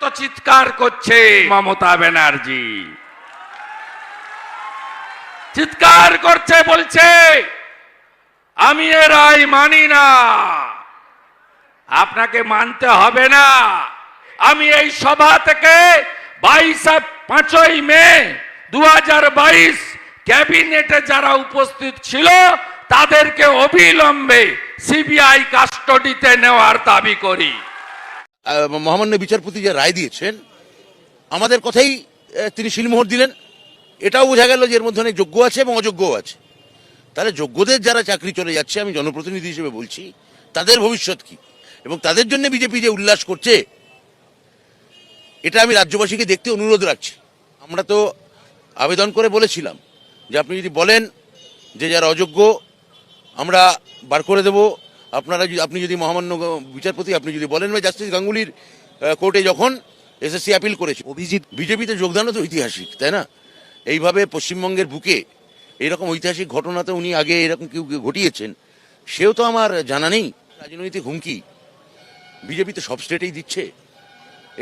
তো চিৎকার করছে। মমতা ব্যানার্জি। চিৎকার করছে বলছে আমি এ রায় মানি না। আপনাকে মানতে হবে না। আমি এই সভা থেকে বাইশ পাঁচই মে দু হাজার বাইশ ক্যাবিনেটে যারা উপস্থিত ছিল তাদেরকে অবিলম্বে সিবিআই কাস্টডিতে নেওয়ার দাবি করি। মহামান্য বিচারপতি যে রায় দিয়েছেন, আমাদের কথাই তিনি শিলমোহর দিলেন। এটাও বোঝা গেল যে এর মধ্যে অনেক যোগ্য আছে এবং অযোগ্যও আছে। তাহলে যোগ্যদের যারা চাকরি চলে যাচ্ছে, আমি জনপ্রতিনিধি হিসেবে বলছি, তাদের ভবিষ্যৎ কি? এবং তাদের জন্য বিজেপি যে উল্লাস করছে, এটা আমি রাজ্যবাসীকে দেখতে অনুরোধ রাখছি। আমরা তো আবেদন করে বলেছিলাম যে আপনি যদি বলেন যে যারা অযোগ্য, আমরা বার করে দেব আপনারা যদি আপনি যদি মহামান্য বিচারপতি আপনি যদি বলেন বা জাস্টিস গাঙ্গুলির কোর্টে যখন এসএসসি আপিল করেছে অভিজিৎ বিজেপিতে যোগদানও তো ঐতিহাসিক তাই না? এইভাবে পশ্চিমবঙ্গের বুকে এরকম ঐতিহাসিক ঘটনা তো উনি আগে এরকম কেউ ঘটিয়েছেন সেও তো আমার জানা নেই। রাজনৈতিক হুমকি বিজেপি তো সব স্টেটেই দিচ্ছে।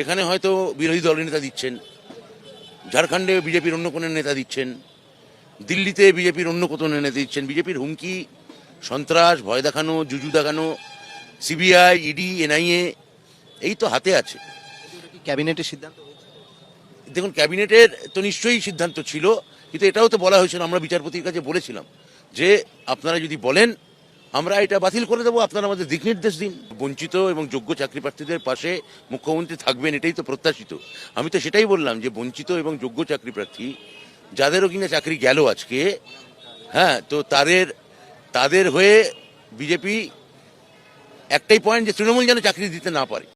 এখানে হয়তো বিরোধী দলের নেতা দিচ্ছেন ঝাড়খণ্ডে বিজেপির অন্য কোনো নেতা দিচ্ছেন দিল্লিতে বিজেপির অন্য কোনো নেতা দিচ্ছেন বিজেপির হুমকি সন্ত্রাস ভয় দেখানো জুজু দেখানো সিবিআই ইডি এনআইএ এই তো হাতে আছে। ক্যাবিনেটের সিদ্ধান্ত দেখুন ক্যাবিনেটের তো নিশ্চয়ই সিদ্ধান্ত ছিল কিন্তু এটাও তো বলা হয়েছিল আমরা বিচারপতির কাছে বলেছিলাম যে আপনারা যদি বলেন আমরা এটা বাতিল করে দেবো আপনারা আমাদের দিক নির্দেশ দিন। বঞ্চিত এবং যোগ্য চাকরি প্রার্থীদের পাশে মুখ্যমন্ত্রী থাকবেন এটাই তো প্রত্যাশিত। আমি তো সেটাই বললাম যে বঞ্চিত এবং যোগ্য চাকরি প্রার্থী যাদেরও কিনা চাকরি গেল আজকে হ্যাঁ তো তাদের তাদের হয়ে বিজেপি একটাই পয়েন্ট যে তৃণমূল যেন চাকরি দিতে না পারে।